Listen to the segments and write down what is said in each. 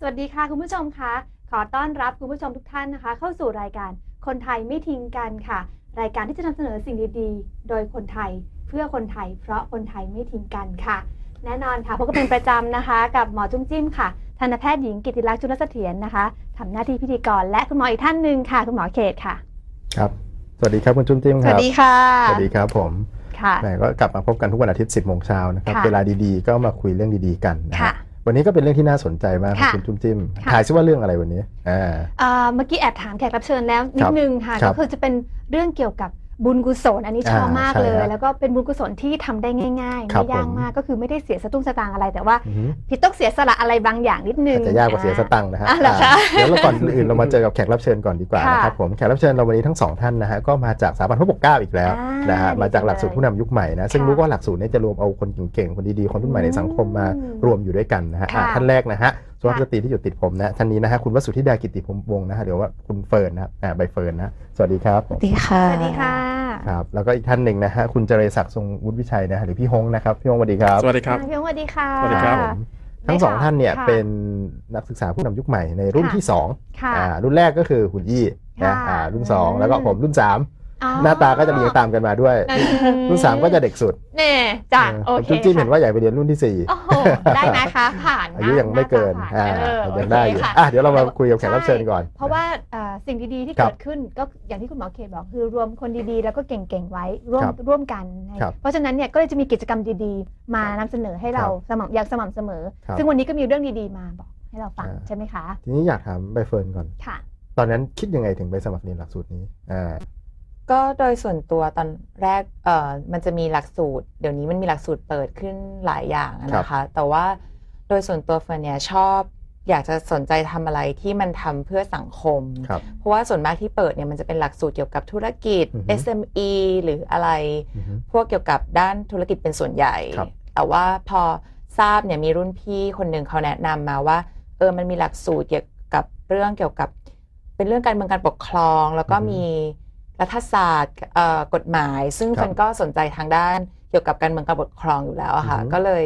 สวัสดีค่ะคุณผู้ชมคะขอต้อนรับคุณผู้ชมทุกท่านนะคะ เข้าสู่รายการคนไทยไม่ทิ้งกันค่ะ รายการที่จะนำเสนอสิ่งดีๆ โดยคนไทยเพื่อคนไทย เพราะคนไทยไม่ทิ้งกันค่ะ แน่นอนค่ะพบกันเป็นประจำนะคะ กับหมอจุ้มจิ้มค่ะทันตแพทย์หญิงกิติลักษณ์จุลเสถียรนะคะทำหน้าที่พิธีกรและคุณหมออีกท่านหนึ่งค่ะ คุณหมอเขตค่ะ ครับสวัสดีครับคุณจุ้มจิ้มสควัรับสดีค่ะสวัสดีครับผมค่ะแหมก็กลับมาพบกันทุกวันอาทิตย์ 10โมงเช้านะครับค่ะเวลาดีๆ ก็มาคุยเรื่องดีๆ กันนะค่ะฮะ วันนี้ก็เป็นเรื่องที่น่าสนใจมากครับค่ะคุณจุ้มจิ้มค่ะ ถ่ายซิว่าเรื่องอะไรวันนี้อ่าเอ่อเมื่อกี้แอบถามแขกรับเชิญแล้วนิครัดบนึงค่ะ ครัก็บคือจะเป็นเรื่องเกี่ยวกับ บุญกุศลอันนี้ชอบอ่ามากใช่เลยครับแล้วก็เป็นบุญกุศลที่ทำได้ง่ายๆครับไม่ยากผมมากก็คือไม่ได้เสียสตุ้งสตางค์อะไรแต่ว่าอือฮึพี่ต้องเสียสละอะไรบางอย่างนิดนึงอาจจะยากกว่าเสียสตังค์นะฮะอะเหรอคะอ่าเดี๋ยวเราก่อนอื่นเรามาเจอกับแขกรับเชิญก่อนดีกว่าค่ะนะครับผมแขกรับเชิญเราวันนี้ทั้งสองท่านนะฮะก็มาจากสถาบันพระปกเกล้าอีกแล้วอ่านนะฮะดีมาจากหลักสูตรจังเลยผู้นำยุคใหม่นะซึ่งค่ะรู้ว่าหลักสูตรเนี้จะรวมเอาคนเก่งๆคนดีๆคนรุ่นใหม่ในสังคมมาอืมรวมอยู่ด้วยกันนะฮะอะค่ะท่านแรกนะฮะสุภาพค่ะสตรีที่อยู่ติดผมนะท่านนี้นะฮะคุณวสุธิดากิติพรหมวงศ์นะฮะหรือว่าคุณเฟิร์นนะครับอ่าใบเฟิร์นนะสวัสดีครับสวัสดีค่ะสวัสดีค่ะครับแล้วก็อีกท่านหนึ่งนะฮะคุณเจริญศักดิ์ทรงวุฒิวิชัยนะฮะหรือพี่ฮงนะครับพี่ฮงสวัสดีครับสวัสดีครับพี่ยงสวัสดีค่ะสวัสดีครับผมทั้งสองท่านเนี่ยค่ะเป็นนักศึกษาผู้นำยุคใหม่ในรุ่นค่ะที่สองค่ะอ่ารุ่นแรกก็คือคุณอี้นะค่ะอ่ารุ่นสองอืมแล้วก็ผมรุ่นสามอ๋อ หน้าตาก็จะเรียงตามกันมาด้วยอืมรุ่นสามก็จะเด็กสุดเน่จ้ะเออโอผมเคจุ๊บจิ้มค่ะเห็นว่าอยากไปเรียนรุ่นที่สี่โอ้โหได้นะคะผ่านอายุยังไม่เกินหาอ่าตาผ่านเออยังได้อยู่โเคค่ะอะเดี๋ยวเรามาคุยกับแขกรับเชิญก่อน เพราะว่าเอ่อสิ่งดีๆที่ครัเกิบดขึ้นก็อย่างที่คุณหมอเขตบอกคือรวมคนดีๆ แล้วก็เก่งๆไว้ร่วมครับร่วมกันนะครับเพราะฉะนั้นเนี่ยก็เลยจะมีกิจกรรมดีๆ มานำเสนอให้เราครับสม่ำอย่างสม่ำเสมอครับซึ่งวันนี้ก็มีเรื่องดีๆมาบอกให้เราฟังอ่าใช่ไหมคะ ทีนี้อยากถามใบเฟิร์นก่อนค่ะตอนนั้นคิดยังไงถึงไปสมัครเรียนหลักสูตรนี้อ่า ก็โดยส่วนตัวตอนแรกเอ่อมันจะมีหลักสูตร เดี๋ยวนี้มันมีหลักสูตรเปิดขึ้นหลายอย่างอะนะคะ แต่ว่าโดยส่วนตัวเฟิร์นเนี่ยชอบอยากจะสนใจทำอะไรที่มันทำเพื่อสังคมครับเพราะว่าส่วนมากที่เปิดเนี่ยมันจะเป็นหลักสูตรเกี่ยวกับธุรกิจอือฮึ SME หรืออะไรอือฮึพวกเกี่ยวกับด้านธุรกิจเป็นส่วนใหญ่ครับแต่ว่าพอทราบเนี่ยมีรุ่นพี่คนหนึ่งเขาแนะนำมาว่าเออมันมีหลักสูตรเกี่ยวกับเรื่องเกี่ยวกับ เป็นเรื่องการเมืองการปกครอง แล้วก็อือฮึมี รัฐศาสตร์เอ่อกฎหมาย ซึ่งครับมันก็สนใจทางด้านเกี่ยวกับการเมืองการปกครองอยู่แล้วอะค่ะอือฮึก็เลย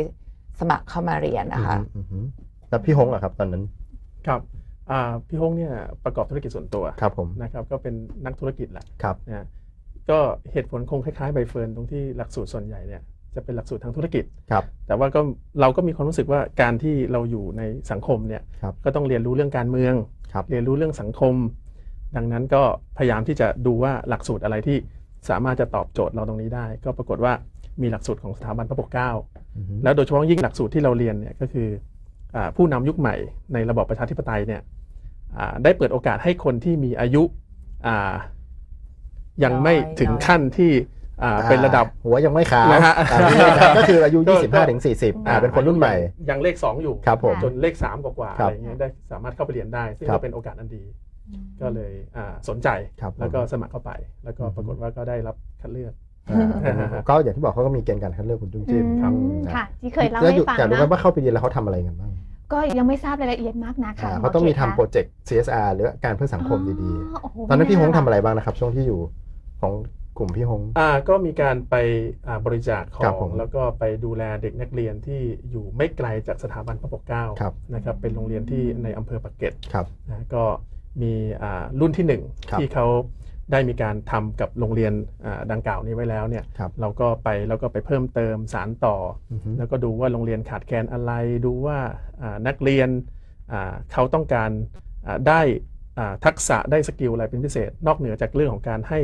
สมัครเข้ามาเรียนนะคะอือฮึอือฮึแล้วพี่ฮงอะครับ ตอนนั้นครับอ่าพี่ฮงเนี่ยประกอบธุรกิจส่วนตัวครับผมนะครับก็เป็นนักธุรกิจแหละครับนะฮะก็เหตุผลคงคล้ายๆใบเฟิร์นตรงที่หลักสูตรส่วนใหญ่เนี่ยจะเป็นหลักสูตรทางธุรกิจครับแต่ว่าก็เราก็มีความรู้สึกว่าการที่เราอยู่ในสังคมเนี่ยครับก็ต้องเรียนรู้เรื่องการเมืองครับเรียนรู้เรื่องสังคม ดังนั้นก็พยายามที่จะดูว่าหลักสูตรอะไรที่สามารถจะตอบโจทย์เราตรงนี้ได้ ก็ปรากฏว่ามีหลักสูตรของสถาบันพระปกเกล้าอือฮึแล้วโดยเฉพาะยิ่งหลักสูตรที่เราเรียนเนี่ยก็คืออาผู้นำยุคใหม่ในระบอบประชาธิปไตยเนี่ยอ่าได้เปิดโอกาสให้คนที่มีอายุอ่ายังไม่น้อยถึงน้อยขั้นที่อ่าเป็นระดับหัวยังไม่ขาวนะฮะอ่าไม่ใช่ครับก็คืออายุก็25ถึง40อ่าเป็นคนรุ่นใหม่ ยังเลข 2 อยู่ครับผมจนเลข 3 กว่าๆครัอะบไรเงี้ยได้สามารถเข้าไปเรียนได้ ซึ่งครัก็บเป็นโอกาสอันดี ก็เลยอ่าสนใจครับผมแล้วก็สมัครเข้าไป แล้วก็อืมปรากฏว่าก็ได้รับคัดเลือกอ่าก็อย่างที่บอกเขาก็มีเกณฑ์การคัดเลือกคุณจุ้มจิ้มอืมนะค่ะ ที่เคยเล่าแล้วให้อยู่ฟังอยากรู้นะกันว่าเข้าไปเรียนแล้วเขาทำอะไรกันบ้าง ก็ยังไม่ทราบรายละเอียดมากนะค่ะอ่าหเขาต้องมีขตทำโปรเจกต์ CSR หรือการเพื่อสังคมดีอ๋อโโหๆตอนนั้นพี่ฮงไม่าทำอะไรบ้างนะครับ ช่วงที่อยู่ของกลุ่มพี่ฮงอ่าก็มีการไปอ่าบริจาคขครัอบผงมแล้วก็ไปดูแลเด็กนักเรียนที่อยู่ไม่ไกลจากสถาบันพระปกเกล้าครับนะครับเป็นโรงเรียนที่ในอำเภอปากเกร็ดครับนะก็ มีอ่ารุ่นที่หนึ่งครับที่เขาได้มีการทำกับโรงเรียนอ่าดังกล่าวนี้ไว้แล้วเนี่ยครับเราก็ไปแล้วก็ไปเพิ่มเติมสารต่ออือฮึแล้วก็ดูว่าโรงเรียนขาดแคลนอะไร ดูว่าอ่านักเรียนอ่าเขาต้องการอ่าได้อ่าทักษะได้สกิลอะไรเป็นพิเศษ นอกเหนือจากเรื่องของการให้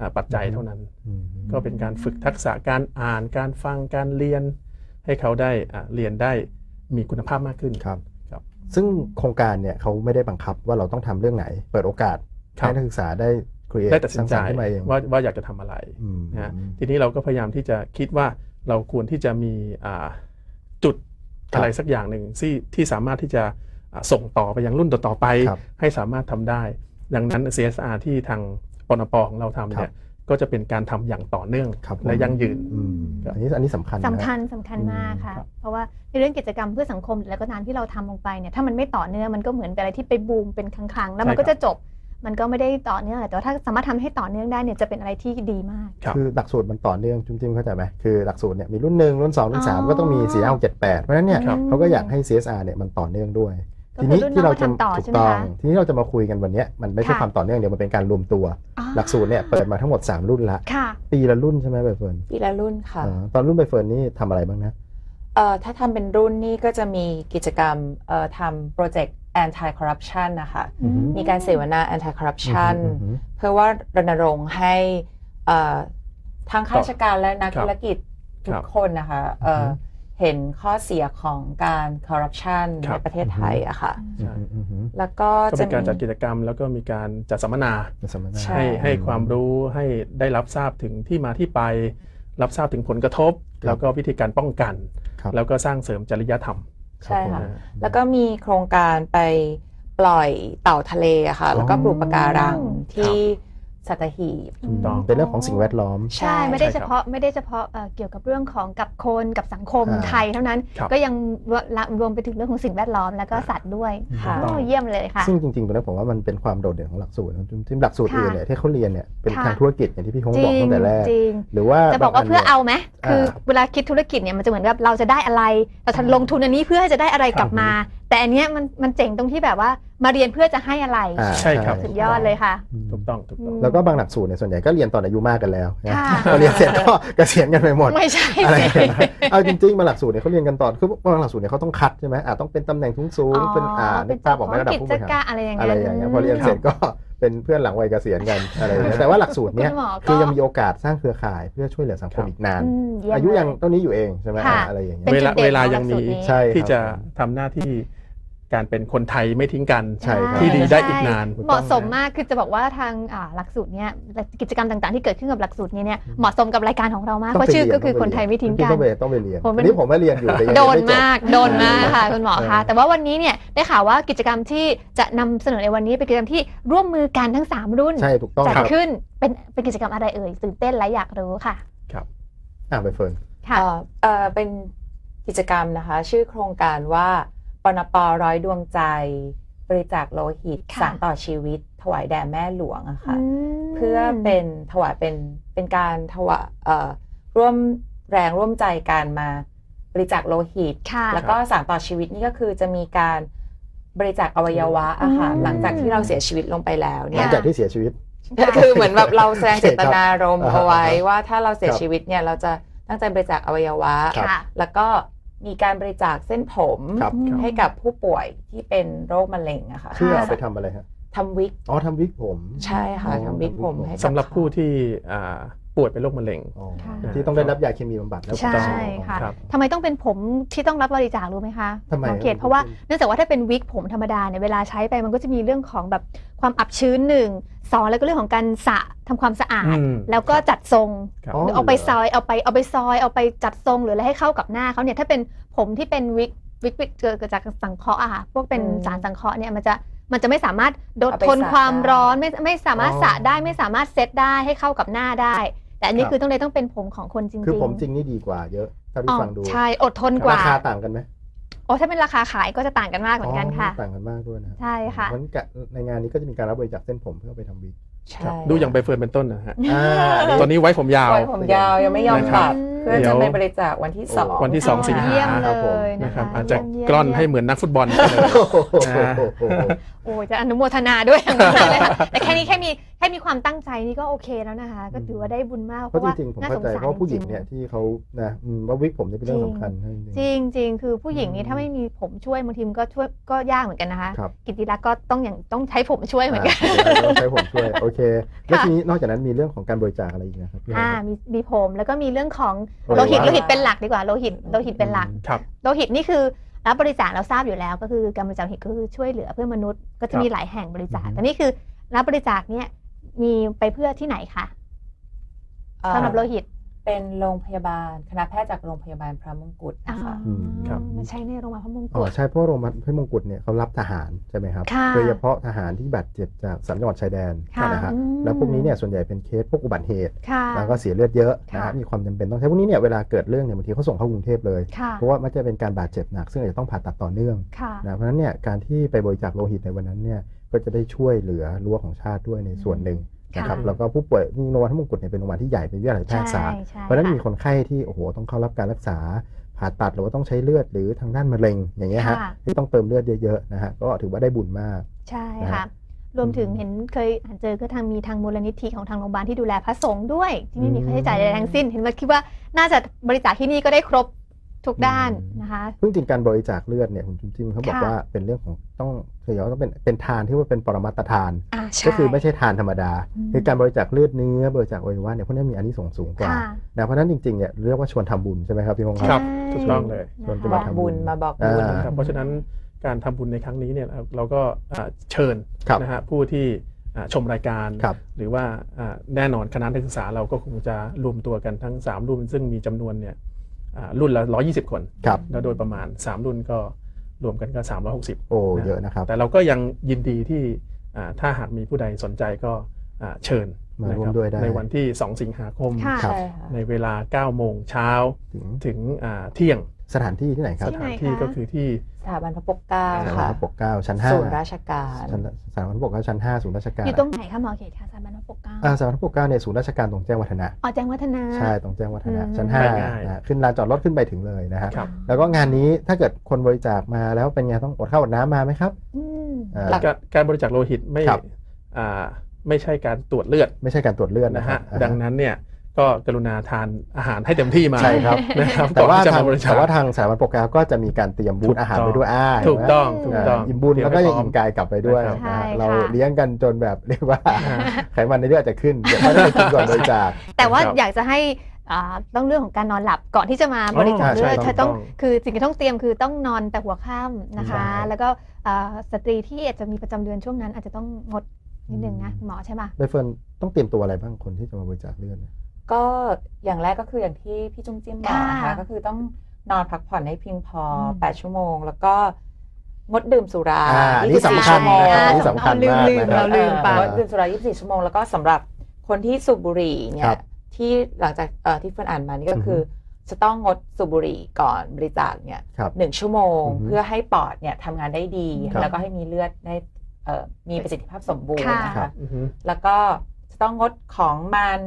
อ่าปัจจัยเท่านั้นอืมก็เป็นการฝึกทักษะการอ่านการฟังการเรียน ให้เขาได้อ่าเรียนได้มีคุณภาพมากขึ้นครับครับ ซึ่งโครงการเนี่ยเขาไม่ได้บังคับว่าเราต้องทำเรื่องไหน เปิดโอกาสครับให้นักศึกษาได้ create ได้ตัดสินใจสร้างสรรค์ขึ้นมาเองว่าว่าอยากจะทำอะไรอืมนะฮะทีนี้เราก็พยายามที่จะคิดว่าเราควรที่จะมีอ่าจุดครับอะไรสักอย่างหนึ่งที่ที่สามารถที่จะอ่าส่งต่อไปยังรุ่นต่อๆไปครับให้สามารถทำได้ ดังนั้น CSR ที่ทางปนปของเราทำเนี่ย ก็จะเป็นการทำอย่างต่อเนื่องครับผมและยั่งยืนอืมอันนี้อันนี้สำคัญนะสำคัญสำคัญมากค่ะครับเพราะว่าในเรื่องกิจกรรมเพื่อสังคมแล้วก็งานที่เราทำลงไปเนี่ยถ้ามันไม่ต่อเนื่องมันก็เหมือนเป็นอะไรที่ไปบูมเป็นครั้งๆแล้วมันก็จะจบมันก็ไม่ได้ต่อเนื่องอะไรแต่ว่าถ้าสามารถทำให้ต่อเนื่องได้เนี่ยจะเป็นอะไรที่ดีมากครับคือหลักสูตรมันต่อเนื่องจุ้มจิ้มเข้าใจไหมคือหลักสูตรเนี่ยมีรุ่นหนึ่งรุ่นสองรุ่นสามอ๋อก็ต้องมีสี่ห้าหกเจ็ดแปดเพราะฉะนั้นเนี่ยครับเขาก็อยากให้ CSR เนี่ยมันต่อเนื่องด้วยก็ ทีคือนี้รุ่นน้ที่องเรามาจะทำต่อถูใช่กไหมต้องคะทีนี้เราจะมาคุยกันวันเนี้ยมันไม่ใช่ค่ะความต่อเนื่องเดียวมันเป็นการรวมตัวอ๋อหลักสูตรเนี่ยเปิดมาทั้งหมด 3 รุ่นละค่ะปีละรุ่นใช่ไหมใบเฟิร์นปีละรุ่นค่ะอ่าตอนรุ่นใบเฟิร์นนี่ทำอะไรบ้างนะเอ่อถ้าทำเป็นรุ่นนี่ก็จะมีกิจกรรมเอ่อทำโปรเจกต์ anti corruption นะคะอือฮึมีการเสวนา anti corruption อือหือเพื่อว่ารณรงค์ให้เอ่อทั้งข้าราชการและนักครับธุรกิจทุครักบคนนะคะ เอ่ออือฮึเห็นข้อเสียของการคอร์รัปชันครัในบ ประเทศไทยอะค่ะ ใช่ อืมอืมอืมแล้วก็ก็จะเป็นการมีจัดกิจกรรมแล้วก็มีการจัดสัมมนาเป็นสัมมนา ใช่ ให้ให้ความรู้ให้ได้รับทราบถึงที่มาที่ไป รับทราบถึงผลกระทบแล้วก็วิธีการป้องกัน ครับ แล้วก็สร้างเสริมจริยธรรม ใช่ค่ะอ่าแล้วก็มีโครงการไปปล่อยเต่าทะเลอะค่ะ แล้วก็ปลูกปะการังที่ สัตหีบ ถูกต้ต้อองงเป็นเรื่องของสิ่งแวดล้อม ใช่ไม่ได้ใช่ครับเฉพาะไม่ได้เฉพาะเอ่อเกี่ยวกับเรื่องของกับคนกับสังคมอ่าไทยเท่านั้นครับ ก็ยังรวมรวมไปถึงเรื่องของสิ่งแวดล้อมแล้วก็สัตว์ด้วยค่ะ โอ้เยี่ยมเลยค่ะ ซึ่งจริงๆตรงนี้ผมว่ามันเป็นความโดดเด่นของหลักสูตรนะที่หลักสูตรค่ะอื่นเนี่ยที่เขาเรียนเนี่ยเป็นค่ะ ทางธุรกิจอย่างที่พี่ฮงจบอกริงตั้งแต่แรก จริง หรือว่าจะบอกว่าเพื่อเอาไหมอ่าคือเวลาคิดธุรกิจเนี่ยมันจะเหมือนกับเราจะได้อะไรเราจะลงทุนอันนี้เพื่อจะได้อะไรกลับมา แต่อันเนี้ยมันมันเจ๋งตรงที่แบบว่ามาเรียนเพื่อจะให้อะไรอ่าใช่ครับ สุดยอดเลยค่ะอืมถูกต้องถูกต้อง แล้วก็บางหลักสูตรเนี่ยส่วนใหญ่ก็เรียนตอนอายุมากกันแล้วนะค่ะ พอเรียนเสร็จก็เกษียณกันไปหมด ไม่ใช่อะไรสิ อย่างเงี้ยเอาจริงๆบางหลักสูตรเนี่ยเขาเรียนกันตอนคือบางหลักสูตรเนี่ยเขาต้องคัดใช่ไหมอ่าต้องเป็นตำแหน่งสูงๆเป็นอ่านึกภาพออกไหมระดับกิผู้บจริหารการ อะไรอย่างอะไรเงี้ยอย่างเงี้ยพอเรียนเสร็จก็ เป็นเพื่อนหลังวัยเกษียณกันอะไรอย่างเงี้ยแต่ว่าหลักสูตรเนี้ยคุณหมอก็ คือยังมีโอกาสสร้างเครือข่ายเพื่อช่วยเหลือสังคมอีกนานอืมเมอายุยังเล เท่านี้อยู่เองใช่ไหมค่ะอะไรอย่างเงี้ย เป็นเวลาจุดเด่นเวลาของยังมีหลักสูตรนี้ใช่ครับ ที่จะทำหน้าที่ การเป็นคนไทยไม่ทิ้งกันใช่ครับ ที่ดีได้อีกนานเหมาะสมมากคือจะบอกว่าทางอ่าหลักสูตรเนี้ยกิจกรรมต่างๆที่เกิดขึ้นกับหลักสูตรนี้เนี่ยเหมาะสมกับรายการของเรามากเพราะชื่อก็คือคนไทยไม่ทิ้งกัน ต้องไปต้องไปเรียนผมเป็น อันนี้ผมไม่เรียนอยู่แต่ยังโดเรียนไม่จบ มากโดนมากค่ะคุณหมอคะเออแต่ว่าวันนี้เนี่ยได้ข่าวว่ากิจกรรมที่จะนำเสนอในวันนี้เป็นกิจกรรมที่ร่วมมือกันทั้ง 3 รุ่นใช่ถูกต้องจัดครับขึ้นเป็นเป็นกิจกรรมอะไรเอ่ยตื่นเต้นและอยากรู้ค่ะ อ่าไปเฟิร์น ค่ะ เอ่อเอ่อเป็นกิจกรรมนะคะ ชื่อโครงการว่า ปนปร้อยดวงใจ บริจาคโลหิตค่ะสารต่อชีวิต ถวายแด่แม่หลวงอะค่ะอืมเพื่อเป็นถวายเป็นเป็นการถวายเอ่อร่วมแรงร่วมใจกันมาบริจาคโลหิตค่ะแล้วก็สารต่อชีวิตนี่ก็คือจะมีการบริจาคอวัยวะอะค่ะอืมหลังจากที่เราเสียชีวิตลงไปแล้วหเนี่ลัยงจากที่เสียชีวิตคือเหมือนแบบเราแสดงเจตนารมณ์ครับเอาไว้ว่าถ้าเราเสียครับชีวิตเนี่ยเราจะตั้งใจบริจาคอวัยวะครับค่ะแล้วก็ มีการบริจาคเส้นผมครับอืมให้กับผู้ป่วยที่เป็นโรคมะเร็งอะค่ะ เพื่อเอาไปทำอะไรฮะ ทำวิก อ๋อทำวิกผม ใช่ค่ะอ๋อทำวิกผมทำวิกผม ให้กับสำหรับเขาผู้ที่อ่าป่วยเป็นโรคมะเร็ง อ๋อค่ะ ที่ต้องได้รับยาเคมีบำบัดแล้ว ใช่ค่ะ ครับ ทำไมต้องเป็นผมที่ต้องรับบริจาครู้ไหมคะทำไมน้องเกดครับ เพราะว่าเนื่องจากว่าถ้าเป็นวิกผมธรรมดาเนี่ยเวลาใช้ไปมันก็จะมีเรื่องของแบบความอับชื้นหนึ่งสองแล้วก็เรื่องของการสระทำความสะอาด อืม แล้วก็จัดทรง ครับอ๋อหรือเอาไปซอยเอาไปเอาไปซอยเอาไปจัดทรงหรืออะไรให้เข้ากับหน้าเขาเนี่ยถ้าเป็นผมที่เป็นวิกวิกวิกเกิดจากสังเคราะห์อะค่ะพวกเป็นอืม สารสังเคราะห์เนี่ยมันจะ มันจะไม่สามารถโดดเอาไปทนสระความได้ ร้อนไม่ไม่สามารถอ๋อ สระได้ไม่สามารถเซตได้ให้เข้ากับหน้าได้ แต่อันนี้ครับคือต้องเลยต้องเป็นผมของคนจริงๆคือผมจริงนี่ดีกว่าเยอะเท่าที่อ๋อฟังดูใช่อดทนกว่า ราคาต่างกันไหมโอ้ถ้าเป็นราคาขายก็จะต่างกันมากเหมือนกันค่ะ ต่างกันมากด้วยนะใช่ค่ะ เพราฉนั้นกะในงานนี้ก็จะมีการรับบริจาคเส้นผมเพื่อเอาไปทำวิก ใช่ดูอย่างใบเฟิร์นเป็นต้นนะฮะอ่าตอนนี้ไว้ผมยาวไว้ผมยาวยังไม่ยอมนะครับตัดเพื่อเดี๋จะยวไปบริจาควันที่สองวันที่สองสิงหาเยี่ยมคเลรับผมยนะนะครับคะอาจจะเยี่ยมกล้อนเยี่ยมให้เหมือนนักฟุตบอลไปเลยโอ้โหอ่าโอ้จะอนุโมทนาด้วยอย่างนั้นเลยค่ะแต่แค่นี้แค่มี แค่มีความตั้งใจนี่ก็โอเคแล้วนะคะ ก็ถือว่าได้บุญมากเพราะจริงๆผมเข้าใจเพราะผู้หญิงเนี่ยที่เขานะอืมว่าวิกผมนี่เป็นเรื่องสำคัญนะจริงจริงจริงๆ คือผู้หญิงนี่ถ้าไม่มีผมช่วยบางทีมันก็ช่วยก็ยากเหมือนกันนะคะ ครับ กิติรักษ์ก็ต้องอย่างต้องใช้ผมช่วยเหมือนกัน อ่าต้องใช้ผมช่วยโอเค แล้วค่ะทีนี้นอกจากนั้นมีเรื่องของการบริจาคอะไรอีกนะครับพี่อ่าครับ มีมีผมแล้วก็มีเรื่องของโอ้ยโลหิตว่าโลหิตเป็นหลักดีกว่าโลหิตโลหิตเป็นหลัก ครับ โลหิตนี่คือรับบริจาคเราทราบอยู่แล้ว ก็คือการบริจาคโลหิตก็คือช่วยเหลือเพื่อนมนุษย์ก็จะมีหลายแห่งบริจาคอือฮึแต่นี่คือรับบริจาคเนี่ย มีไปเพื่อที่ไหนคะเอ่อสำหรับโลหิตเป็นโรงพยาบาลคณะแพทย์จากโรงพยาบาลพระมงกุฎอ๋อนะคะอืมครับ มันใช่ในโรงพยาบาลพระมงอ๋กุอฎใช่เพราะโรงพยาบาลพระมงกุฎเนี่ยเขารับทหารใช่ไหมครับค่ะโดยเฉพาะทหารที่บาดเจ็บจากสามจังหวัดชายแดนค่ะนะฮะอืมแล้วพวกนี้เนี่ยส่วนใหญ่เป็นเคสพวกอุบัติเหตุค่ะแล้วก็เสียเลือดเยอะนะค่ะฮะมีความจำเป็นต้องใช้พวกนี้เนี่ยเวลาเกิดเรื่องเนี่ยบางทีเขาส่งเข้ากรุงเทพเลยค่ะเพราะว่ามันจะเป็นการบาดเจ็บหนักซึ่งอาจจะต้องผ่าตัดต่อเนื่องค่ะนะเพราะฉะนั้นเนี่ยการที่ไปบริจาคโลหิตในวันนั้นเนี่ย ก็จะได้ช่วยเหลือรั้วของชาติด้วยในส่วนหนึ่งนะครับค่ะแล้วก็ผู้ป่วยนี่โรงพยาบาลพระมงกุฎเนี่ยเป็นโรงพยาบาลที่ใหญ่เป็นวิทยาลัยแพทยศาสตร์ใช่เพราะฉะนั้นค่ะมีคนไข้ที่โอ้โหต้องเข้ารับการรักษาผ่าตัดหรือว่าต้องใช้เลือดหรือทางด้านมะเร็งอย่างเงี้ยฮะค่ะที่ต้องเติมเลือดเยอะๆนะฮะก็ถือว่าได้บุญมาก ใช่นะค่ะฮะรวมถึงเห็นเคยอ่านเจอก็ทางมีทางมูลนิธิของทางโรงพยาบาลที่ดูแลพระสงฆ์ด้วย ที่ไม่มีค่าใช้จ่ายใดๆทั้งสิ้น เห็นว่าคิดว่าน่าจะบริจาคที่นี่ก็ได้ครบ ทุกด้านนะคะซึ่งจริงการบริจาคเลือดเนี่ยคุณจุมจิมเขาบอกค่ะว่าเป็นเรื่องของต้องคือว่าต้องเป็นเป็นทานที่ว่าเป็นปรมัตถทานอ่าใช่ก็คือไม่ใช่ทานธรรมดาอืมคือการบริจาคเลือดเนื้อบริจาคอวัยวะเนี่ยพวกนี้มีอานิสงส์สูงกว่าค่ะนะเพราะฉะนั้นจริงๆเนี่ยเรียกว่าชวนทำบุญใช่ไหมครับพี่พงศ์ครับใช่ถูกต้องเลยชวนนะกันบคะอกบุญมาบอกบุญอ่านะครับเพราะฉะนั้นการทำบุญในครั้งนี้เนี่ยเราเราก็อ่าเชิญครับนะฮะผู้ที่อ่าชมรายการครับหรือว่าอ่าแน่นอนคณะนักศึกษาเราก็คงจะรวมตัวกันทั้ง 3 รุ่นซึ่งมีจำนวนเนี่ยอ่า รุ่นละ 120 คนครับแล้วโดยประมาณ 3 รุ่นก็รวมกันก็ 360 โอ้นะเยอะนะครับ แต่เราก็ยังยินดีที่อ่าถ้าหากมีผู้ใดสนใจก็อ่าเชิญมานะร่วคมรับด้วยได้ในวันที่ 2 สิงหาคมค่ะครับใช่ค่ะในเวลา 9 โมงเช้าถึงถึงอ่าเที่ยงสถานที่ที่ไหนครับที่ไหนสถานที่คะก็คือที่ สถาบันพระปกเกล้าสถาบันค่ะพระปกเกล้าชั้นห้าศูนย์ราชการชั้นสถาบันพระปกเกล้าชั้นห้าศูนย์ราชการอยู่ตรงไหนคะหมอเขตคะสถาบันพระปกเกล้าอ่าสถาบันพระปกเกล้าเนี่ยศูนย์ราชการตรงแจ้งวัฒนะ อ๋อแจ้งวัฒนะใช่ตรงแจ้งวัฒนะอืม ชั้นห้าไปง่ายนะฮะขึ้นลานจอดรถขึ้นไปถึงเลยนะฮะครับ แล้วก็งานนี้ถ้าเกิดคนบริจาคมาแล้วเป็นไงต้องอดข้าวอดน้ำมาไหมครับอืม อ่า หลัก การการบริจาคโลหิตไม่ครับ อ่าไม่ใช่การตรวจเลือดไม่ใช่การตรวจเลือดนะนะครัฮะบอ่าดังนั้นเนี่ย ก็กรุณาทานอาหารให้เต็มที่มาใช่ครับนะครับแต่ว่าก่อนที่จะทางมาบริจาคแต่ว่าทางสถาบันปกเกล้าก็จะมีการเตรียมบูธอาหารไว้ด้วยอ่าถูกต้องเห็ถูนกไหมต้องอ่าอิ่มบุญแล้วก็ยังอิ่มกายกลับไปด้วยนะครับนะฮะใช่เราค่ะเลี้ยงกันจนแบบเรียกว่าอ่าไขมันในเลือดจะขึ้นเดี๋ยวเขาจะไปกินก่อนบริจาคแต่ว่าครับอยากจะให้อ่าต้องเรื่องของการนอนหลับก่อนที่จะมาบริจาคอ๋อเลือดใช่เธอต้องถูกต้องคือสิ่งที่ต้องเตรียมคือต้องนอนแต่หัวค่ำนะคะใช่แล้วก็อ่าสตรีที่อาจจะมีประจำเดือนช่วงนั้นอาจจะต้องงดนิดนึงนะหมอใช่ปะใบเฟิร์นต้องเตรียมตัวอะไรบ้างคนที่จะมาบริจาคเลือดเนี่ย ก็อย่างแรกก็คืออย่างที่พี่จุ้มจิ้มบอกนะค่ะคะก็คือต้องนอนพักผ่อนให้เพียงพออม8ชั่วโมง แล้วก็งดดื่มสุราอ่าอันนี้24สำคัญชั่วโมงนะครับอันนี้สำคัญมากลืมนะคเรารับลืมไปเอองดดื่มสุรา 24 ชั่วโมง แล้วก็สำหรับคนที่สูบบุหรี่เนี่ครัยบที่หลังจากเอ่อที่เฟิร์นอ่านมานี่ก็อือฮึคือจะต้องงดสูบบุหรี่ก่อนบริจาคเนี่ยครับหนึ่งชั่วโมงอือฮึเพื่อให้ปอดเนี่ยทำงานได้ดีครับแล้วก็ให้มีเลือดได้เอ่อมีประสิทธิภาพสมบูรณ์ค่ะนะครัคะบอือฮึแล้วก็จะต้องงดของมัน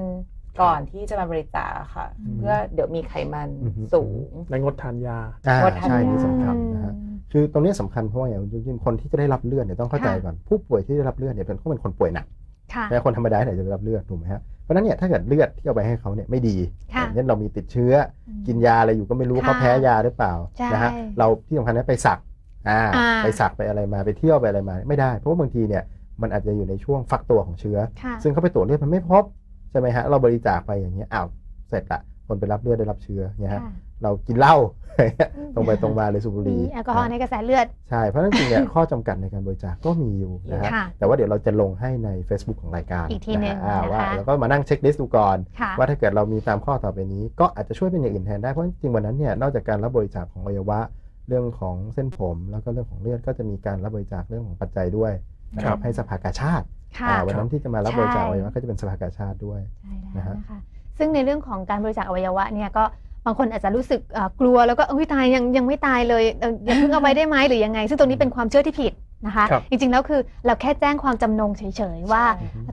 ก่อนที่จะมาบริจาคค่ะอืมเพื่อเดี๋ยวมีไขมันอือฮึสูงและงดทานยาอ่างดทานใช่ยานี่สำคัญนะฮะคือตรงนี้สำคัญเพราะว่าอย่างจริงๆคนที่จะได้รับเลือดเนี่ยต้องเข้าใจค่ะก่อนผู้ป่วยที่ได้รับเลือดเนี่ยเป็นต้องเป็นคนป่วยหนักค่ะแต่คนธรรมดาที่ไหนจะได้รับเลือดถูกไหมฮะเพราะฉะนั้นเนี่ยถ้าเกิดเลือดที่เอาไปให้เขาเนี่ยไม่ดีค่ะอย่างเช่นเรามีติดเชื้อ กินยาอะไรอยู่ก็ไม่รู้ค่ะเขาแพ้ยาหรือเปล่าใช่นะฮะเราที่สำคัญนะไปสักอ่าอ่าไปสักไปอะไรมาไปเที่ยวไปอะไรมาไม่ได้ เพราะว่าบางทีเนี่ยมันอาจจะอยู่ในช่วงฟักตัวของเชื้อค่ะซึ่งเขาไปตรวจเลือดมันไม่พบ ใช่ไหมฮะเราบริจาคไปอย่างเงี้ยอ้าวเสร็จละคนไปรับเลือดได้รับเชื้อเนี่ยฮะค่ะเรากินเหล้าตรงไปตรงมาเลยสูบบุหมีรี่แอลกอฮอล์ในกระแสเลือด ใช่ เพราะฉะนั้นจริงๆเนี่ยข้อจำกัดในการบริจาคก็มีอยู่นะฮะค่ะแต่ว่าเดี๋ยวเราจะลงให้ใน Facebook ของรายการอีกทีหนึ่งะฮะอ่านะคะว่าแล้วก็มานั่งเช็คลิสต์ดูก่อนค่ะว่าถ้าเกิดเรามีตามข้อต่อไปนี้ ก็อาจจะช่วยเป็นอย่างอื่นแทนได้ เพราะจริงๆวันนั้นเนี่ยนอกจากการรับบริจาคของอวัยวะเรื่องของเส้นผม แล้วก็เรื่องของเลือดก็จะมีการรับบริจาคเรื่องของปัจจัยด้วยนะคครัรับบให้สภากาชาติ ค่ะ อ่าวันนั้นที่จะมารับบริจาคใช่อวัยวะก็จะเป็นสภากาชาติด้วย ใช่นะแล้วฮะนะคะซึ่งในเรื่องของการบริจาคอวัยวะเนี่ยก็บางคนอาจจะรู้สึกเอ่อกลัวแล้วก็เอ้ยตายยังยังไม่ตายเลยเอ่ออย่าเพิ่งเอาไว้ได้ไหมหรือยังไง ซึ่งตรงนี้เป็นความเชื่อที่ผิดนะคะ ครับ จริงๆแล้วคือเราแค่แจ้งความจำนงเฉยๆว่า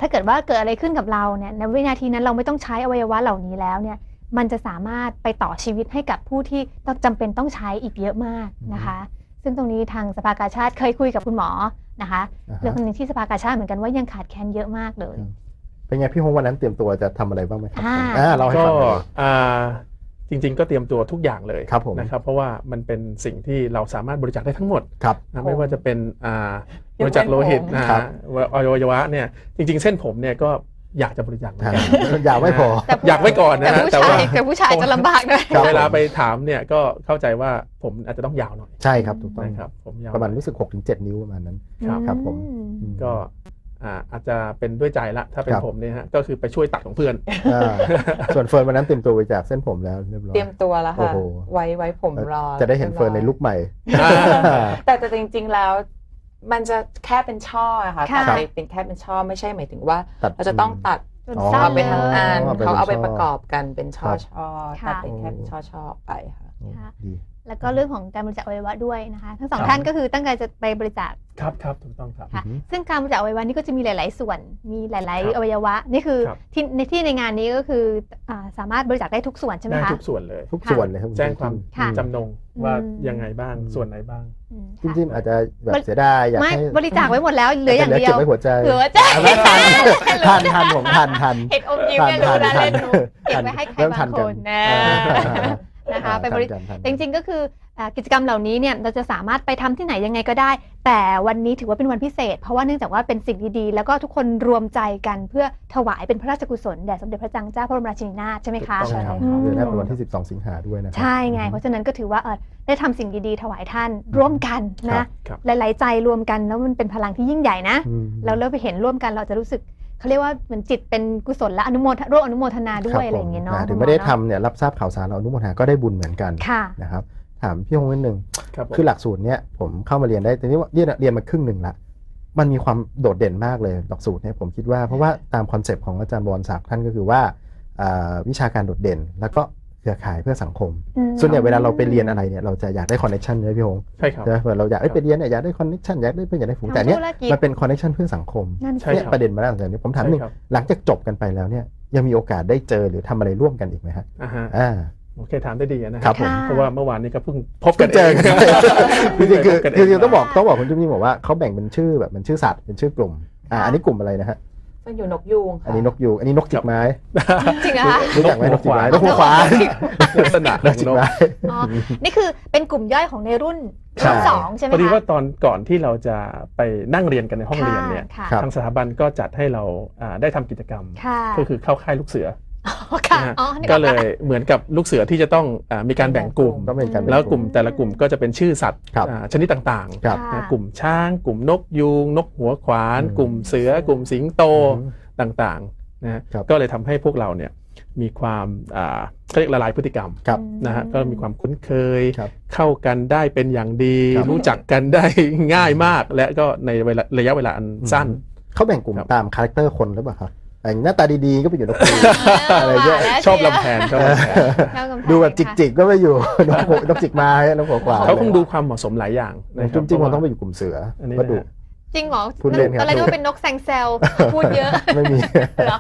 ถ้าเกิดว่าเกิดอะไรขึ้นกับเราเนี่ยในวินาทีนั้นเราไม่ต้องใช้อวัยวะเหล่านี้แล้วเนี่ยมันจะสามารถไปต่อชีวิตให้กับผู้ที่ต้องจำเป็นต้องใช้อีกเยอะมากนะคะ ซึ่งตรงนี้ทางสภากาชาติเคยคุยกับคุณหมอ นะคะอ่าฮะเรื่องหนึ่งที่สภากาชาติเหมือนกันว่ายังขาดแคลนเยอะมากเลยเป็นไงพี่ฮงวันนั้นเตรียมตัวจะทำอะไรบ้างไหมครับอ่าอ่าเราให้ก็ฟังหน่อยอ่าจริง ๆ ก็เตรียมตัวทุกอย่างเลยครับผมนะครับเพราะว่ามันเป็นสิ่งที่เราสามารถบริจาคได้ทั้งหมดครับนะไม่ว่าจะเป็นอ่าบริจาคโลหิตนะครัฮะบอวัยวะเนี่ยจริง ๆ เส้นผมเนี่ยก็ อยากจะบริจาคเหมือนอ่ากันอยากไม่พอแต่ผู้อยากไว้ก่อนนะแต่ฮะผู้แต่ชาว่ายแต่ผู้ชายจะลำบากด้วยครับเวลาไปถามเนี่ยก็เข้าใจว่าผมอาจจะต้องยาวหน่อย ใช่ครับถูกต้องนะครับผมยาวประมาณหน่อยรู้สึก6-7นิ้วประมาณนั้นครับครับผมอืมอืมก็อ่าอาจจะเป็นด้วยใจละถ้าเป็นครับผมเนี่ยฮะก็คือไปช่วยตัดของเพื่อนอ่าส่วนเฟิร์นวันนั้นเตรียมตัวไปจากเส้นผมแล้วเรียบร้อยเตรียมตัวแล้วค่ะโอ้โหไว้ไว้ผมรอจะได้เห็นเฟิร์นในลุคใหม่ แต่แต่จริง ๆแล้ว มันจะแค่เป็นช่ออะค่ะค่ะตัดไปเป็นแค่เป็นช่อไม่ใช่หมายถึงว่าตัดเราจะต้องตัดจนอ๋อสั้นเอาไปทั้งเลยอันเอาไปเป็นเขาเอาไปช่อประกอบกันเป็นช่อครับช่อค่ะตัดเป็นแค่เป็นช่อช่อๆไปค่ะโอ้ค่ะดีแล้วก็เรื่องของการบริจาคอวัยวะด้วยนะคะทั้งสองครับท่านก็คือตั้งใจจะไปบริจาคครับครับถูกต้องครับค่ะอือฮึซึ่งการบริจาคอวัยวะนี่ก็จะมีหลาย ๆ ส่วนมีหลายครับๆอวัยวะนี่คือครับที่ในที่ในงานนี้ก็คืออ่าสามารถบริจาคได้ทุกส่วนใช่ไหมได้คะทุกส่วนเลยทุกค่ะส่วนเลยครับณแจ้งความค่ะจำนงว่าอืมยังไงบ้างส่วนไหนบ้าง อืมจริงๆอาจจะแบบเสียดายอยากไม่ให้บริจาคไว้หมดแล้วเหลืออย่างเดียเก็วบไว้หัวใจเหลือใจไม่ทันทันทันผมทันทันเห็นอมยิ้มเนี่ยรู้แล้วทันเล่นหนูทันเก็บไว้ให้ใครเริ่มบาทังนคกันนนะอ่านะคะไปบริทันกันทันแต่จริง ๆก็คืออ่า กิจกรรมเหล่านี้เนี่ยเราจะสามารถไปทำที่ไหนยังไงก็ได้ แต่วันนี้ถือว่าเป็นวันพิเศษ เพราะว่าเนื่องจากว่าเป็นสิ่งดีๆ แล้วก็ทุกคนรวมใจกันเพื่อถวายเป็นพระราชกุศลแด่สมเด็จพระจังเจ้าพระบรมราชินีนาถใช่ไหมคะใช่ครับอืมเดือนหน้าเป็นวันที่ 12 สิงหาด้วยนะครัใช่ไง เพราะฉะนั้นก็ถือว่าเออได้ทำสิ่งดีๆ ถวายท่านร่วมกันครันะบครับหลายๆ ใจรวมกันแล้วมันเป็นพลังที่ยิ่งใหญ่นะอืมเราเริ่มไปเห็นร่วมกันเราจะรู้สึกเขาเรียกว่าเหมือนจิตเป็นกุศลและอนุโมทร่วมอนุโมทนาด้ควยบอะไรอย่างเงี้ยผมเนาะถึงคุณหไม่ได้เนาะทำเนี่ยรับทราบข่าวสารเราอนุโมทนาก็ได้บุญเหมือนกันค่ะนะครับ ถามพี่ฮงนิดนึงครับผมคือหลักสูตรเนี่ยผมเข้ามาเรียนได้แต่นี่ว่าเรียนเรียนมาครึ่งหนึ่งละมันมีความโดดเด่นมากเลยหลักสูตรเนี่ยผมคิดว่าเพราะว่าตามคอนเซปต์ของอาจารย์บวรศักดิ์ท่านก็คือว่าอ่าวิชาการโดดเด่น แล้วก็เครือข่ายเพื่อสังคม อืม ส่วนใหญ่เวลาเราไปเรียนอะไรเนี่ยเราจะอยากได้คอนเนคชันใช่ไหมพี่ฮงใช่ครับ ใช่ไหมเผื่อเราอยากเอ้ยไปเรียนเนี่ยอยากได้คอนเนคชันอยากได้เพื่อนอยากได้ฝูงแต่เนี้ยทำธุรกิจ มันเป็นคอนเนคชันเพื่อสังคมนั่นใช่ สิเนี่ยครับ ประเด็นมาแล้วแต่นี้ผมถามหนึ่งใช่ครับหลังจากจบกันไปแล้วเนี่ยยังมีโอกาสได้เจอหรือทำอะไรร่วมกันอีกไหมฮะอ่าฮะ อ่า โอเคถามได้ดีนะคครัรับบผมเพราะว่าเมื่อวานนี้ก็เพิ่งพบก็กันเจอเองกันจริงๆคือพบกันคือเต้องบอกต้องบอกคุณจุ๊บนี่บอกว่าเขาแบ่งเป็นชื่อแบบเป็นชื่อสัตว์เป็นชื่อกลุ่มอ่าอันนี้กลุ่มอะไรนะฮะมันอยู่นกยูงค่ะอันนี้นกยูงอันนี้นกจิกไม้จริงเหรอคะรู้จักไหมนกจิกไม้นนกกหัหัววขวานลักษณะนกจิกไม้อ๋อนี่คือเป็นกลุ่มย่อยของในรุ่นใช่รุ่นสองใช่ไหมพอดีคะว่าตอนก่อนที่เราจะไปนั่งเรียนกันในห้องเรียนเนี่ยค่ะครับทางสถาบันก็จัดให้เราอ่าได้ทำกิจกรรมค่ะก็คือเข้าค่ายลูกเสืออ๋อ ค่ะนะฮะอ๋อนี่ก็เลยเหมือนกับลูกเสือที่จะต้องอามีการแบ่งกลุ่ม ก็เป็นการแล้วกลุ่มแต่ละกลุ่มก็จะเป็นชื่อสัตว์ครับอ่าชนิดต่างครับ ๆนะกลุ่มช้าง กลุ่มนกยูง นกหัวขวาน อืม กลุ่มเสือ กลุ่มสิงโตอืมต่างๆนะฮะครับ ก็เลยทำให้พวกเราเนี่ยมีความอ่าเขาเรียกละลายพฤติกรรมครับ นะฮะก็มีความคุ้นเคย ครับเข้ากันได้เป็นอย่างดี ครับ รู้จักกันได้ ง่ายมากและก็ในเวลาระยะเวลาอันสั้น เขาแบ่งกลุ่มครับ ตามคาแรคเตอร์คนหรือเปล่าครับ อย่างหน้าตาดีๆก็ไปอยู่นกยูงอะไรเยอะชอบลำแพนชอบลำแพนชอบกำแพงดูแบบค่ะ จิกๆก็ไปอยู่ นกหัวนกจิกไม้นกหัวขวานเขาคงดูความเหมาะสมหลายอย่างนะคจุ๊รัมจิ้มเพมันราะว่าต้องไปอยู่กลุ่มเสืออนนี้ก็ดุนะฮะจริงเหรอพูดเล่นครับ ตอนแรกนึกว่าเป็นนกแซงเซลพูดเยอะไม่มี เหรอ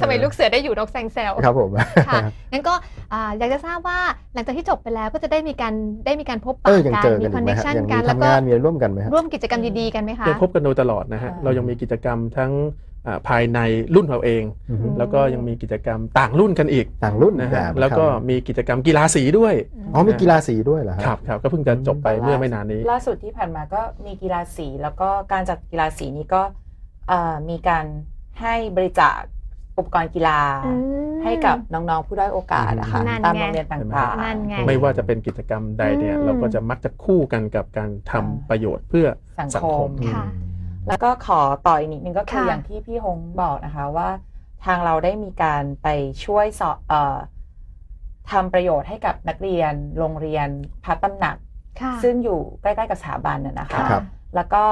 ทำไมลูกเสือได้อยู่นกแซงเซลครับผม ค่ะงั้นก็อ่าอยากจะทราบว่าหลังจากที่จบไปแล้วก็จะได้มีการได้มีการพบเอปะอยังกันเจอมีกันคอีอนกไหมเนคฮะชันยังกัมีนแล้วทำก็งานมีอะไรร่วมกันไหมฮะร่วมกิจกรรมดีๆกันไหมคะ ยังพบกันโดยตลอดนะฮะค่ะเรายังมีกิจกรรมทั้งอ่า ภายในรุ่นเราเองอือฮึแล้วก็ยังมีกิจกรรมต่างรุ่นกันอีกต่างรุ่นนะแบฮะบแล้วก็มีกิจกรรมกีฬาสีด้วยอ๋อมีกีฬาสีด้วยเหรอฮะครับครับก็เพิ่งจะจบไปเมื่อไม่นานนี้ ล่าสุดที่ผ่านมาก็มีกีฬาสี แล้วก็การจัดกีฬาสีนี้ก็เอ่อมีการให้บริจาคอุปกรณ์กีฬาอืมให้กับน้องๆผู้ด้อยโอกาสนะคะนั่นตามไงโรงเรียนต่างๆนั่นไงไม่ว่าจะเป็นกิจกรรมใดเนี่ยอืมเราก็จะมักจะคู่กันกับการทำอ่าประโยชน์เพื่อสังสังคคมมค่ะ แล้วก็ขอต่ออีกนิดนึงก็คือค่ะอย่างที่พี่ฮงบอกนะคะว่าทางเราได้มีการไปช่วยสอบเอ่อทำประโยชน์ให้กับนักเรียนโรงเรียนพัฒตำหนักค่ะซึ่งอยู่ใกล้ๆกับสถาบันน่ะนะคะครับแล้วก็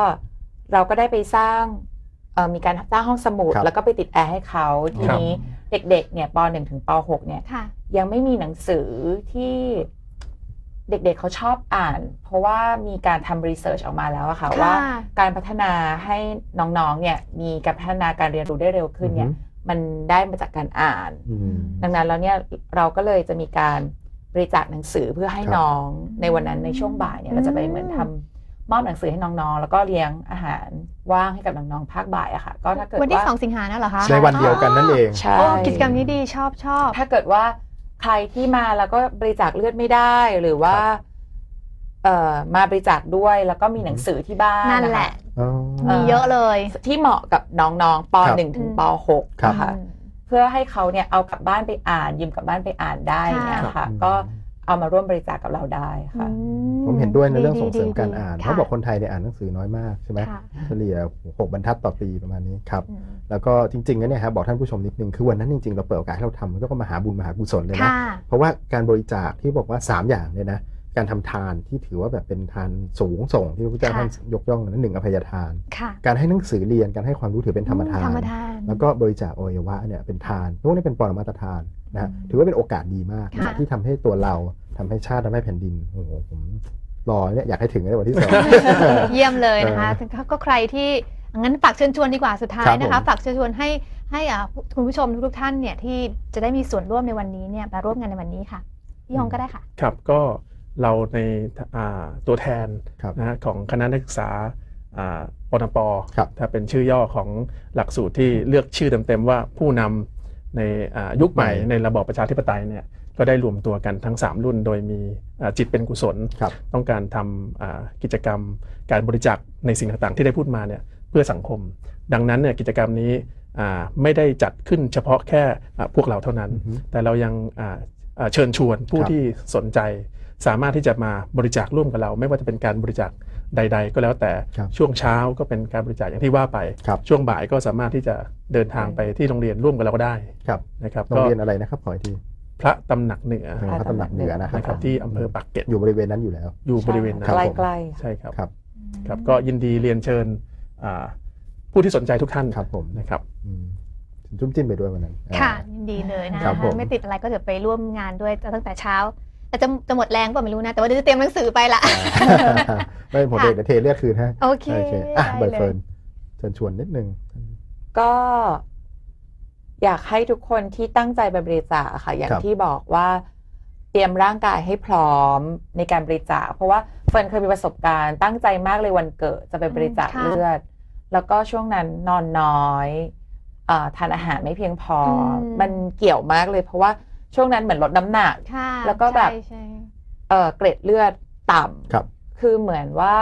เราก็ได้ไปสร้างเอ่อมีการสร้างห้องสมุดครับแล้วก็ไปติดแอร์ให้เขาทีครับนี้เด็กๆเนี่ยป .1 ถึงป .6 เนี่ยค่ะยังไม่มีหนังสือที่ เด็กๆเขาชอบอ่าน เพราะว่ามีการทำรีเสิร์ชออกมาแล้วอะค่ะว่าการพัฒนาให้น้องๆเนี่ยมีการพัฒนาการเรียนรู้ได้เร็วขึ้นเนี่ยอือฮึมันได้มาจากการอ่านอืมดังนั้นแล้วเนี่ยเราก็เลยจะมีการบริจาคหนังสือเพื่อให้ครับน้องในวันนั้นในช่วงบ่ายเนี่ยเราจะไปเหมือนทำมอบหนังสือให้น้องๆ แล้วก็เลี้ยงอาหารว่างให้กับน้องๆ ภาคบ่ายอะค่ะ ก็ถ้าเกิดวันที่ว่าสองสิงหานั่นเหรอคะ ในวันเดียวกันนั่นเอง ใช่โอ้กิจกรรมนี้ดีชอบชอบ ถ้าเกิดว่า ใครที่มาแล้วก็บริจาคเลือดไม่ได้หรือว่าครับเอ่อมาบริจาคด้วยแล้วก็มีหนังสือที่บ้านนั่นคแหละ อ๋อ มีเยอะเลย ที่เหมาะกับน้องๆปครับ หนึ่งถึงปหกครับ นะคะ เพื่อให้เขาเนี่ยเอากลับบ้านไปอ่าน ยืมกลับบ้านไปอ่านได้เนี่ยครัค่ะบก็ เอามาร่วมบริจาคกับเราได้ค่ะอืผมเห็นด้วยในเรื่องส่งเสริมดีๆการอ่านค่ะเขาบอกคนไทยเนี่ยอ่านหนังสือน้อยมากใช่ไหมค่ะเฉลี่ยหกบรรทัดต่อปีประมาณนี้ครับอืมแล้วก็จริงๆแล้วเนี่ยครับบอกท่านผู้ชมนิดนึงคือวันนั้นจริงๆ เราเปิดโอกาสให้เราทำมันก็มหาบุญมหากุศลเลยนะค่ะเพราะว่าการบริจาคที่บอกว่า 3 อย่างเนี่ยนะการทำทานที่ถือว่าแบบเป็นทานสูงส่งที่พระพุทธเจ้าค่ะท่านยกย่องนั้นหนึ่งอภัยทานค่ะการให้หนังสือเรียนการให้ความรู้ถือเป็นธรรมทาธรนรมทาน แล้วก็บริจาคอวัยวะเนี่ยเป็นทานพวกนี้เป็นปรมาตรทาน นะฮะถือว่าเป็นโอกาสดีมากค่ะที่ทำให้ตัวเราททำให้ชาติทำให้แผ่นดินโอ้โหผมรอเนี่ยอยากให้ถึงในวันที่สองเยี่ยมเลยนะคะเออถึงก็ใครที่งั้นฝากเชิญชวนดีกว่าสุดท้ายครับนะคะผมฝากเชิญชวนให้ให้อ่าคุณผู้ชมทุกๆท่านเนี่ยที่จะได้มีส่วนร่วมในวันนี้เนี่ยมาร่วมงานในวันนี้ค่ะพี่ฮงก็ได้ค่ะ ครับก็เราในอ่าตัวแทนครับนะฮะของคณะนักศึกษาอ่าปนปครับถ้าเป็นชื่อย่อของหลักสูตรที่เลือกชื่อเต็มๆว่าผู้นำ ในอ่ายุคใหม่ใหม่ในระบอบประชาธิปไตยเนี่ยก็ได้รวมตัวกันทั้ง 3 รุ่น โดยมีอ่าจิตเป็นกุศลครับต้องการทำอ่ากิจกรรมการบริจาคในสิ่งต่างๆ ที่ได้พูดมาเนี่ยเพื่อสังคม ดังนั้นเนี่ยกิจกรรมนี้อ่าไม่ได้จัดขึ้นเฉพาะแค่อ่าพวกเราเท่านั้นอือฮึแต่เรายังอ่าอ่าเชิญชวนผู้ครับที่สนใจ สามารถที่จะมาบริจาคร่วมกับเรา ไม่ว่าจะเป็นการบริจาคใด ๆ ก็แล้วแต่ครับช่วงเช้าก็เป็นการบริจาคอย่างที่ว่าไปครับช่วงบ่ายก็สามารถที่จะ เดินทางไปที่โรงเรียนร่วมกับเราก็ได้ครับนะครับโรงก็เรียนอะไรนะครับขออีกทีพระตำหนักเหนือพระตำหนักเหนือนะครับนะครับที่อำเภอปากเกร็ดอยู่บริเวณนั้นอยู่แล้ว อยู่บริเวณนั้นครับผมใกล้ๆค่ะใช่ครับครับครับก็ยินดีเรียนเชิญอ่าผู้ที่สนใจทุกท่านครับผมนะครับอืมจุ้มจิ้มไปด้วยวันนั้น ค่ะอ่ายินดีเลยนะครับผมไม่ติดอะไรก็เดี๋ยวไปร่วมงานด้วยตั้งแต่เช้าแต่จะจะหมดแรงเปล่าไม่รู้นะ แต่ว่าเดี๋ยวจะเตรียมหนังสือไปละไม่เป็นผลเอกเดี๋ยวเทเลือดคืนฮะโอเคโอเคอะได้ใบเลยเฟิร์นเชิญชวนนิดนึง ก็อยากให้ทุกคนที่ตั้งใจไปบริจาคค่ะ อย่างครับที่บอกว่าเตรียมร่างกายให้พร้อมในการบริจาค เพราะว่าเฟิร์นเคยมีประสบการณ์ตั้งใจมากเลยวันเกิดจะไปบริจาคค่ะเลือด แล้วก็ช่วงนั้นนอนน้อยเออทานอาหารไม่เพียงพออมมันเกี่ยวมากเลย เพราะว่าช่วงนั้นเหมือนลดน้ำหนักค่ะแล้วก็แบบใช่ใช่เออเกร็ดเลือดต่ำครับคือเหมือนว่า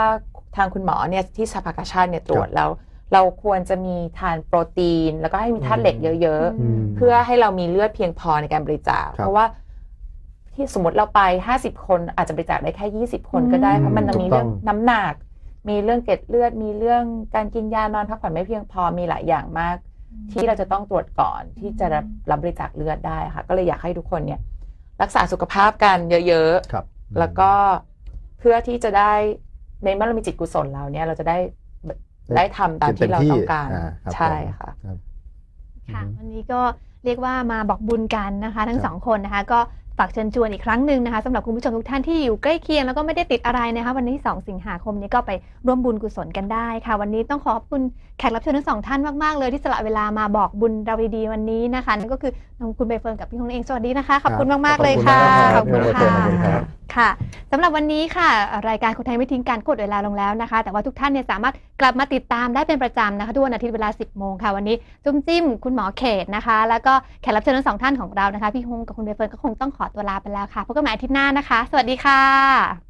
ทางคุณหมอเนี่ยที่สภากาชาติเนี่ยตรวจแล้ว เราควรจะมีทานโปรตีน แล้วก็ให้มีธาตุเหล็กเยอะอืมๆเพื่อให้เรามีเลือดเพียงพอในการบริจาคครับเพราะว่าที่สมมติเราไป 50 คนอาจจะบริจาคได้แค่ 20 คนก็ได้อืมเพราะมันจะมีถูกต้องเรื่องน้ำหนัก มีเรื่องเกล็ดเลือด มีเรื่องการกินยานอนพักผ่อนไม่เพียงพอมีหลายอย่างมาก ที่เราจะต้องตรวจก่อนที่จะรับรับบริจาคเลือดได้ค่ะ ก็เลยอยากให้ทุกคนเนี่ย รักษาสุขภาพกันเยอะๆครับแล้วก็เพื่อที่จะได้ในเมื่อเรามีจิตกุศลแล้วเนี่ยเราจะได้ ได้ทำตามที่เราต้องการอ่ครับใช่ผมค่ะรับค่ะอือฮึวันนี้ก็เรียกว่ามาบอกบุญกันนะคะ ทั้คงรับสองคนนะคะ ก็ฝากเชิญชวนอีกครั้งหนึ่งนะคะสำหรับคุณผู้ชมทุกท่านที่อยู่ใกล้เคียงแล้วก็ไม่ได้ติดอะไรนะคะวันที่ 2 สิงหาคมนี้ก็ไปร่วมบุญกุศลกันได้ค่ะ วันนี้ต้องขอบคุณแขกรับเชิญทั้งสองท่านมากๆเลยที่สละเวลามาบอกบุญเราดีๆวันนี้นะคะนั่นก็คือน้องคุณใบเฟิร์นกับพี่ฮงเองสวัสดีนะคะขอบคุณมากๆเลยค่ะขอบคุณขอบมากคุณครับขอบคุณครัค่ะบ ค่ะสำหรับวันนี้ค่ะ รายการคนไทยไม่ทิ้งการกดเวลาลงแล้วนะคะ แต่ว่าทุกท่านเนี่ยสามารถกลับมาติดตามได้เป็นประจำนะคะทุกวันอาทิตย์เวลา 10 โมงค่ะ วันนี้จุ้มจิ้มคุณหมอเขตนะคะ แล้วก็แขกรับเชิญทั้งสองท่านของเรานะคะ พี่ฮงกับคุณเบเฟิร์นก็คงต้องขอตัวลาไปแล้วค่ะพบกันใหม่อาทิตย์หน้านะคะ สวัสดีค่ะ